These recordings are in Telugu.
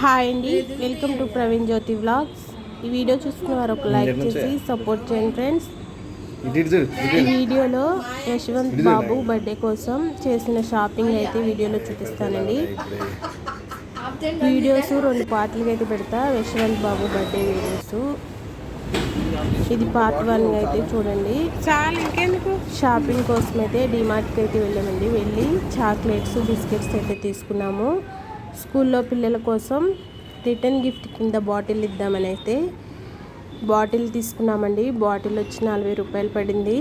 హాయ్ అండి. Welcome to Praveen Jyothi vlogs ఈ వీడియో చూస్తున్న వారు ఒక లైక్ చేసి సపోర్ట్ చేయండి ఫ్రెండ్స్ ఈ. వీడియోలో యశ్వంత్ బాబు బర్త్డే కోసం చేసిన షాపింగ్ అయితే వీడియోలో చూపిస్తానండి. వీడియోస్ రెండు పార్ట్లుగా అయితే పెడతా. యశ్వంత్ బాబు బర్త్డే వీడియోస్ ఇది పార్ట్ వన్ అయితే చూడండి. చాలు ఇంకెందుకు? షాపింగ్ కోసం అయితే డిమార్ట్కి అయితే వెళ్ళామండి. వెళ్ళి చాక్లెట్స్ బిస్కెట్స్ అయితే తీసుకున్నాము. స్కూల్లో పిల్లల కోసం రిటర్న్ గిఫ్ట్ కింద బాటిల్ ఇద్దామని అయితే బాటిల్ తీసుకున్నామండి. బాటిల్ వచ్చి నలభై రూపాయలు పడింది.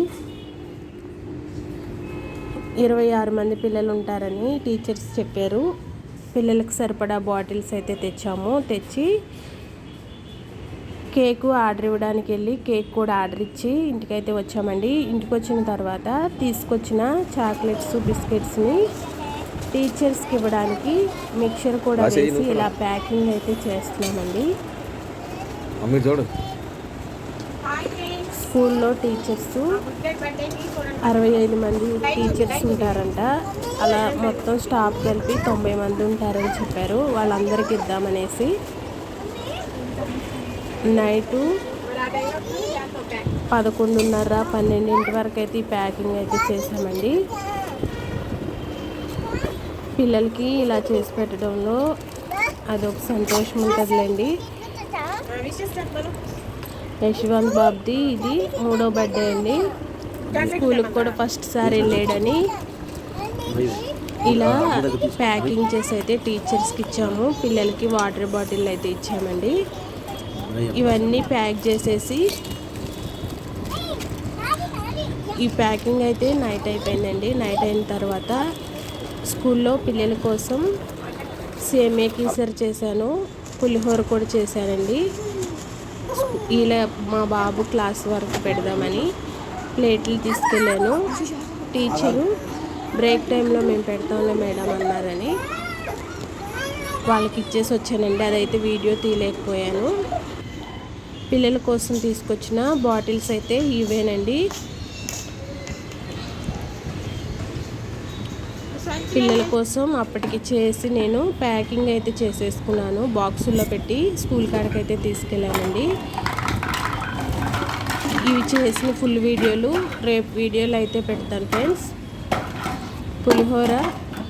ఇరవై ఆరు మంది పిల్లలు ఉంటారని టీచర్స్ చెప్పారు. పిల్లలకు సరిపడా బాటిల్స్ అయితే తెచ్చాము. తెచ్చి కేకు ఆర్డర్ ఇవ్వడానికి వెళ్ళి కేక్ కూడా ఆర్డర్ ఇచ్చి ఇంటికైతే వచ్చామండి. ఇంటికి వచ్చిన తర్వాత తీసుకొచ్చిన చాక్లెట్స్ బిస్కెట్స్ని టీచర్స్కి ఇవ్వడానికి మిక్చర్ కూడా వేసి ఇలా ప్యాకింగ్ అయితే చేస్తున్నామండి. స్కూల్లో టీచర్స్ అరవై ఐదు మంది టీచర్స్ ఉంటారంట. అలా మొత్తం స్టాఫ్ కలిపి తొంభై మంది ఉంటారని చెప్పారు. వాళ్ళందరికీ ఇద్దామనేసి. నైటు పదకొండున్నర పన్నెండింటి వరకు అయితే ఈ ప్యాకింగ్ అయితే చేసామండి పిల్లలకి ఇలా చేసి పెట్టడంలో అదొక సంతోషం ఉంటుందిలేండి. యశ్వంత్ బాబ్ది ఇది మూడో బర్త్డే అండి. స్కూల్కి కూడా ఫస్ట్ సారి వెళ్ళాడని ఇలా ప్యాకింగ్ చేసి అయితే టీచర్స్కి ఇచ్చాము. పిల్లలకి వాటర్ బాటిల్ అయితే ఇచ్చామండి. ఇవన్నీ ప్యాక్ చేసేసి ఈ ప్యాకింగ్ అయితే నైట్ అయిపోయిందండి. నైట్ అయిన తర్వాత స్కూల్లో పిల్లల కోసం సేమే కీసర్ చేశాను. పులిహోర కూడా చేశానండి. ఇలా మా బాబు క్లాస్ వరకు పెడదామని ప్లేట్లు తీసుకెళ్ళాను. టీచరు బ్రేక్ టైంలో మేము పెడతాంలే మేడం అన్నారని వాళ్ళకి ఇచ్చేసి వచ్చానండి. అదైతే వీడియో తీయలేకపోయాను. పిల్లల కోసం తీసుకొచ్చిన బాటిల్స్ అయితే ఇవేనండి. పిల్లల కోసం అప్పటికి చేసి నేను ప్యాకింగ్ అయితే చేసేసుకున్నాను. బాక్సుల్లో పెట్టి స్కూల్ కాడికి అయితే తీసుకెళ్ళానండి. ఇవి చేసిన ఫుల్ వీడియోలు రేపు వీడియోలు అయితే పెడతాను ఫ్రెండ్స్. పులిహోర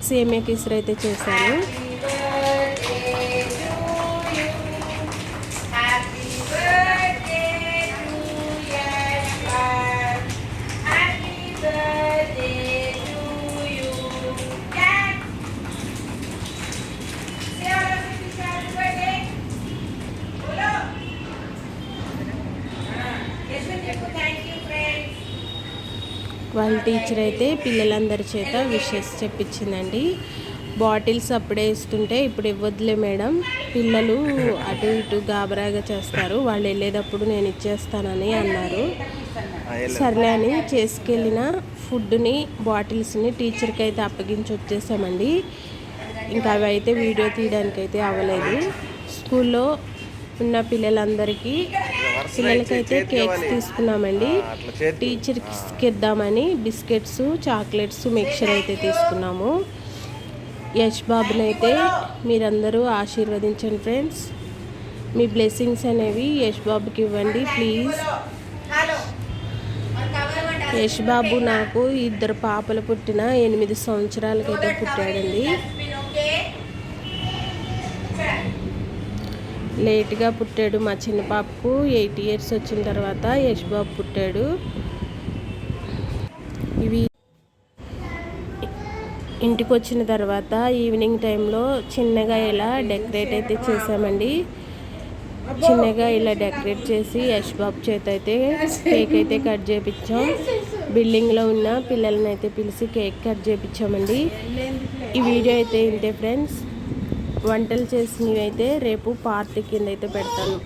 సేమియా కిసర్ అయితే చేశాను. వాళ్ళ టీచర్ అయితే పిల్లలందరి చేత విషెస్ చెప్పించిందండి. బాటిల్స్ అప్పుడే ఇస్తుంటే ఇప్పుడు ఇవ్వద్దులే మేడం. పిల్లలు అటు ఇటు గాబరాగా చేస్తారు. వాళ్ళు వెళ్ళేటప్పుడు నేను ఇచ్చేస్తానని అన్నారు. సర్లే అని చేసుకెళ్ళిన ఫుడ్ని బాటిల్స్ని టీచర్కి అయితే అప్పగించి వచ్చేసామండి. ఇంకా అవి అయితే వీడియో తీయడానికి అయితే అవ్వలేదు. స్కూల్లో ఉన్న పిల్లలందరికీ పిల్లలకైతే కేక్స్ తీసుకున్నామండి. టీచర్స్కి ఇద్దామని బిస్కెట్స్ చాక్లెట్స్ మిక్చర్ అయితే తీసుకున్నాము. యష్ బాబుని అయితే మీరందరూ ఆశీర్వదించండి ఫ్రెండ్స్. మీ బ్లెస్సింగ్స్ అనేవి యష్ బాబుకి ఇవ్వండి ప్లీజ్. యష్ బాబు నాకు ఇద్దరు పాపలు పుట్టిన ఎనిమిది సంవత్సరాలకైతే పుట్టాడండి. లేట్గా పుట్టాడు మా చిన్న పాపకు ఎయిట్ ఇయర్స్ వచ్చిన తర్వాత యష్ బాబు పుట్టాడు. ఇవి ఇంటికి వచ్చిన తర్వాత ఈవినింగ్ టైంలో చిన్నగా ఇలా డెకరేట్ అయితే చేసామండి చిన్నగా ఇలా డెకరేట్ చేసి యష్ బాబు చేత అయితే కేక్ అయితే కట్ చేయించాం బిల్డింగ్లో ఉన్న పిల్లల్ని అయితే పిలిచి కేక్ కట్ చేయించామండి ఈ వీడియో అయితే ఇంతే ఫ్రెండ్స్. వంటలు చేసినవి అయితే రేపు పార్టీ కింద అయితే పెడతాను.